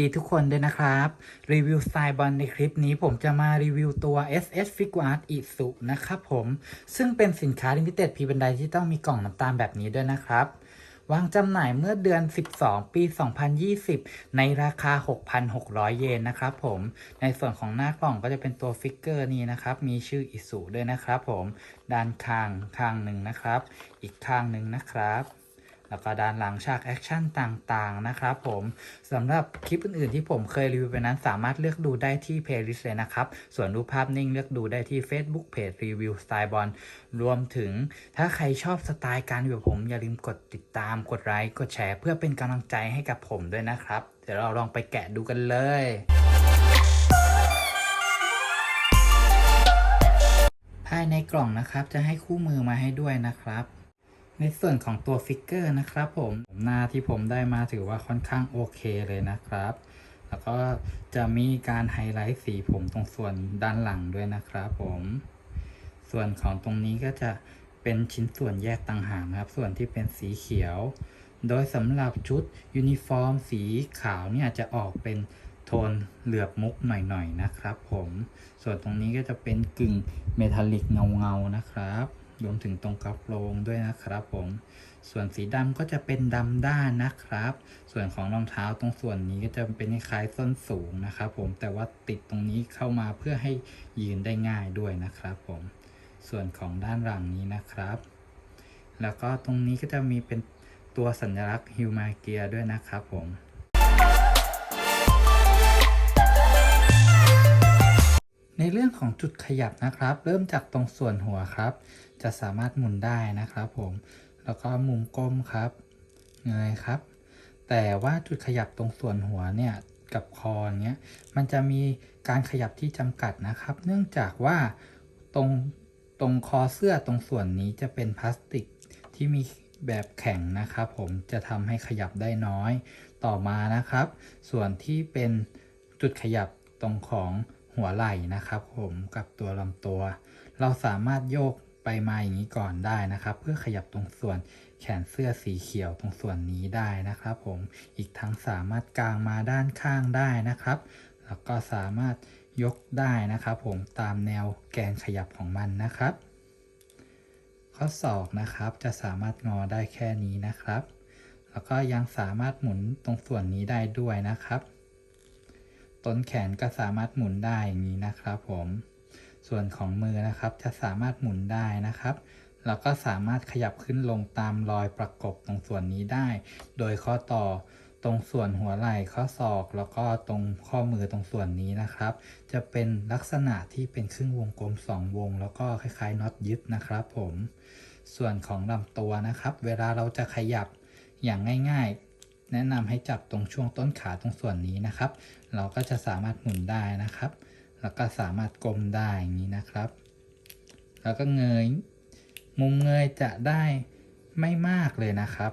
ดีทุกคนด้วยนะครับ รีวิวสไตล์บอลในคลิปนี้ผมจะมารีวิวตัว SS Figure Art Isu นะครับผม ซึ่งเป็นสินค้าลิมิเต็ดพีบันไดที่ต้องมีกล่องน้ำตาลแบบนี้ด้วยนะครับ วางจำหน่ายเมื่อเดือน 12 ปี 2020 ในราคา 6,600 เยนนะครับผม ในส่วนของหน้ากล่องก็จะเป็นตัวฟิกเกอร์นี้นะครับ มีชื่ออิสุด้วยนะครับผม ด้านข้างข้างหนึ่งนะครับ อีกข้างหนึ่งนะครับ แล้วก็ด้านหลังฉากแอคชั่นต่างๆนะครับผมสำหรับคลิปอื่นๆที่ผมเคยรีวิวไปนั้นสามารถเลือกดูได้ที่เพลย์ลิสต์เลยนะครับ ส่วนรูปภาพนิ่งเลือกดูได้ที่ Facebook Page รีวิวสไตล์บอลรวมถึงถ้าใครชอบสไตล์การอยู่กับผมอย่าลืมกดติดตามกดไลค์กดแชร์เพื่อเป็นกำลังใจให้กับผมด้วยนะครับ เดี๋ยวเราลองไปแกะดูกันเลยภายในกล่องนะครับจะให้คู่มือมาให้ด้วยนะครับ ในส่วนของตัวฟิกเกอร์นะครับผมหน้าที่ผมได้มาถือว่าค่อนข้างโอเคเลยนะครับ แล้วก็จะมีการไฮไลท์สีผมตรงส่วนด้านหลังด้วยนะครับผม ส่วนของตรงนี้ก็จะเป็นชิ้นส่วนแยกต่างหากนะครับ ส่วนที่เป็นสีเขียว โดยสำหรับชุดยูนิฟอร์มสีขาวเนี่ยจะออกเป็นโทนเหลือบมุกหน่อยๆนะครับผม ส่วนตรงนี้ก็จะเป็นกึ่งเมทัลลิกเงาๆนะครับ รวมถึงตรงกระโปรงด้วยนะครับผม ส่วนสีดำก็จะเป็นดำด้านนะครับ ส่วนของรองเท้าตรงส่วนนี้ก็จะเป็นคล้ายส้นสูงนะครับผมแต่ว่าติดตรงนี้เข้ามาเพื่อให้ยืนได้ง่ายด้วยนะครับผม ส่วนของด้านหลังนี้นะครับ แล้วก็ตรงนี้ก็จะมีเป็นตัวสัญลักษณ์ฮิวมาเกียด้วยนะครับผม รื่องของจุดขยับนะครับ เริ่มจากตรงส่วนหัวครับ จะสามารถหมุนได้นะครับผมแล้วก็มุมก้มครับเงยครับ แต่ว่าจุดขยับตรงส่วนหัวเนี่ยกับคอเนี้ยมันจะมีการขยับที่จำกัดนะครับ เนื่องจากว่าตรงตรงคอเสื้อตรงส่วนนี้จะเป็นพลาสติกที่มีแบบแข็งนะครับ ผมจะทำให้ขยับได้น้อยต่อมานะครับ ส่วนที่เป็นจุดขยับตรงของ หัวไหล่นะครับ ผมกับตัวลำตัว เราสามารถโยกไปมาอย่างนี้ก่อนได้นะครับ เพื่อขยับตรงส่วนแขนเสื้อสีเขียวตรงส่วนนี้ได้นะครับ ผมอีกทั้งสามารถกางมาด้านข้างได้นะครับ แล้วก็สามารถยกได้นะครับ ผมตามแนวแกนขยับของมันนะครับ ข้อศอกนะครับจะสามารถงอได้แค่นี้นะครับ แล้วก็ยังสามารถหมุนตรงส่วนนี้ได้ด้วยนะครับ ต้นแขนก็สามารถหมุนได้อย่างนี้นะครับผม ส่วนของมือนะครับจะสามารถหมุนได้นะครับ แล้วก็สามารถขยับขึ้นลงตามรอยประกบตรงส่วนนี้ได้ โดยข้อต่อตรงส่วนหัวไหล่ข้อศอก แล้วก็ตรงข้อมือตรงส่วนนี้นะครับ จะเป็นลักษณะที่เป็นครึ่งวงกลม 2 วง แล้วก็คล้ายๆน็อตยึดนะครับผม ส่วนของลำตัวนะครับ เวลาเราจะขยับอย่างง่าย ๆ แนะนำให้จับตรงช่วงต้นขาตรงส่วนนี้นะครับ เราก็จะสามารถหมุนได้นะครับ แล้วก็สามารถกลมได้อย่างนี้นะครับ แล้วก็เงย มุมเงยจะได้ไม่มากเลยนะครับ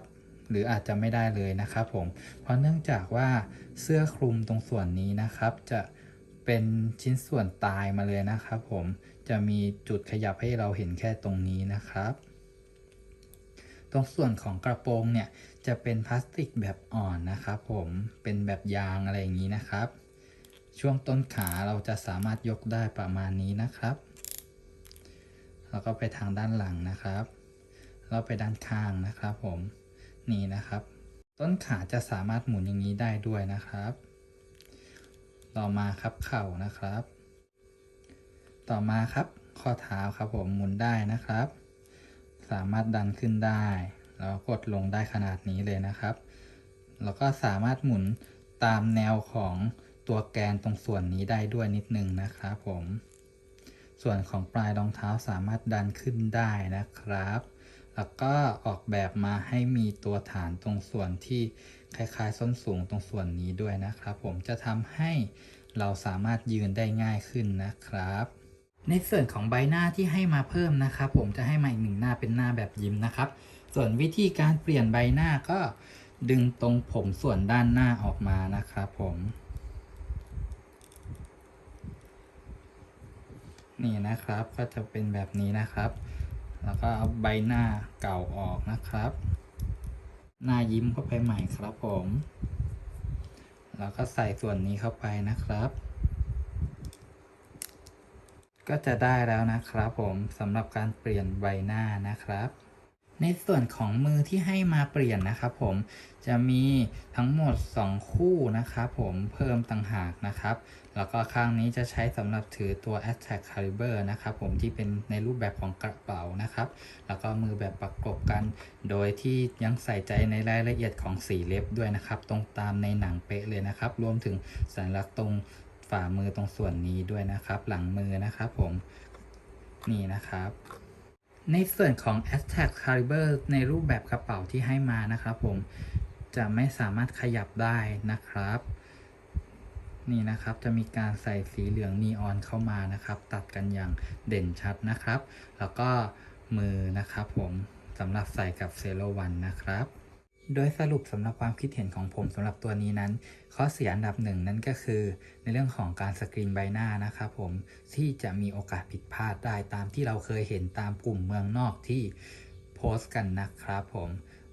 หรืออาจจะไม่ได้เลยนะครับผม เพราะเนื่องจากว่าเสื้อคลุมตรงส่วนนี้นะครับ จะเป็นชิ้นส่วนตายมาเลยนะครับผม จะมีจุดขยับให้เราเห็นแค่ตรงนี้นะครับ ตรงส่วนของกระโปรงเนี่ยจะเป็นพลาสติกแบบอ่อนนะครับผมเป็นแบบยางอะไรอย่างนี้นะครับ ช่วงต้นขาเราจะสามารถยกได้ประมาณนี้นะครับ แล้วก็ไปทางด้านหลังนะครับ แล้วไปด้านข้างนะครับผมนี่นะครับ ต้นขาจะสามารถหมุนอย่างนี้ได้ด้วยนะครับ ต่อมาครับเข่านะครับ ต่อมาครับข้อเท้าครับผมหมุนได้นะครับ สามารถดันขึ้นได้ แล้วกดลงได้ขนาดนี้เลยนะครับ แล้วก็สามารถหมุนตามแนวของตัวแกนตรงส่วนนี้ได้ด้วยนิดนึงนะครับผม ส่วนของปลายรองเท้าสามารถดันขึ้นได้นะครับ แล้วก็ออกแบบมาให้มีตัวฐานตรงส่วนที่คล้ายๆส้นสูงตรงส่วนนี้ด้วยนะครับ ผมจะทำให้เราสามารถยืนได้ง่ายขึ้นนะครับ ในส่วนของใบหน้าที่ให้มาเพิ่มนะครับ ผมจะให้มาอีกหนึ่ง เป็นหน้าแบบยิ้มนะครับ ส่วนวิธีการเปลี่ยนใบหน้าก็ดึงตรงผมส่วนด้านหน้าออกมานะครับผมนี่นะครับก็จะเป็นแบบนี้นะครับ แล้วก็เอาใบหน้าเก่าออกนะครับ หน้ายิ้มเข้าไปใหม่ครับผม แล้วก็ใส่ส่วนนี้เข้าไปนะครับ ก็จะได้แล้วนะครับผมสำหรับการเปลี่ยนใบหน้านะครับ ในส่วนของมือที่ให้มาเปลี่ยนนะครับผมจะมีทั้งหมด 2 คู่นะครับผมเพิ่มต่างหากนะครับ แล้วก็ข้างนี้จะใช้สำหรับถือตัว a t t a c Caliber นะครับผมที่เป็นในรูปแบบของกระเป๋านะครับ แล้วก็มือแบบประกบกัน โดยที่ยังใส่ใจในรายละเอียดของสีเล็บด้วยนะครับ ตรงตามในหนังเป๊ะเลยนะครับ รวมถึงสัญลักษณ์ตรง ฝ่ามือตรงส่วนนี้ด้วยนะครับ หลังมือนะครับผมนี่นะครับ ในส่วนของ a s t a c Caliber ในรูปแบบกระเป๋าที่ให้มานะครับผมจะไม่สามารถขยับได้นะครับ นี่นะครับจะมีการใส่สีเหลืองนีออนเข้ามานะครับ ตัดกันอย่างเด่นชัดนะครับ แล้วก็มือนะครับผมสำหรับใส่กับเซโ o วันนะครับ โดยสรุปสำหรับความคิดเห็นของผมสำหรับตัวนี้นั้น ข้อเสียอันดับหนึ่งนั่นก็คือ ในเรื่องของการสกรีนใบหน้านะครับผมที่จะมีโอกาสผิดพลาดได้ตามที่เราเคยเห็นตามกลุ่มเมืองนอกที่โพสต์กันนะครับผม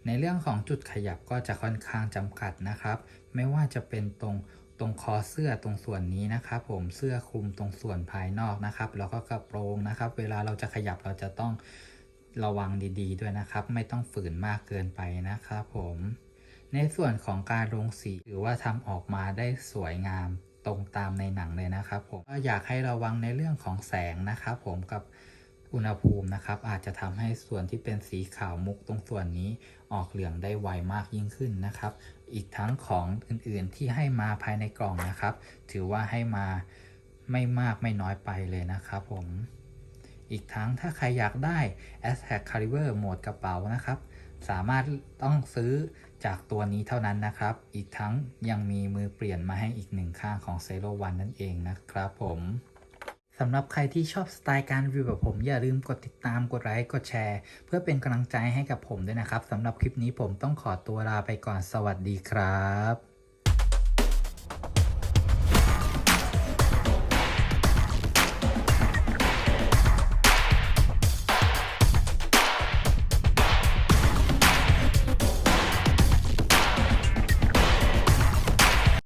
ในเรื่องของจุดขยับก็จะค่อนข้างจำกัดนะครับ ไม่ว่าจะเป็นตรงตรงคอเสื้อตรงส่วนนี้นะครับผมเสื้อคลุมตรงส่วนภายนอกนะครับ แล้วก็กระโปรงนะครับ เวลาเราจะขยับเราจะต้อง ระวังดีๆด้วยนะครับ ไม่ต้องฝืนมากเกินไปนะครับผมในส่วนของการลงสีหรือว่าทำออกมาได้สวยงามตรงตามในหนังเลยนะครับผมก็อยากให้ระวังในเรื่องของแสงนะครับผมกับอุณหภูมินะครับ อาจจะทำให้ส่วนที่เป็นสีขาวมุกตรงส่วนนี้ออกเหลืองได้ไวมากยิ่งขึ้นนะครับ อีกทั้งของอื่นๆที่ให้มาภายในกล่องนะครับ ถือว่าให้มาไม่มากไม่น้อยไปเลยนะครับผม อีกทั้งถ้าใครอยากได้ a s t a g Caliber โหมดกระเป๋านะครับ สามารถต้องซื้อจากตัวนี้เท่านั้นนะครับ อีกทั้งยังมีมือเปลี่ยนมาให้อีกหนึ่งข้างของ z e r o One นั่นเองนะครับผมสำหรับใครที่ชอบสไตล์การรีวิวแบบผมอย่าลืมกดติดตามกดไลค์กดแชร์ เพื่อเป็นกำลังใจให้กับผมด้วยนะครับสำหรับคลิปนี้ผมต้องขอตัวลาไปก่อนสวัสดีครับ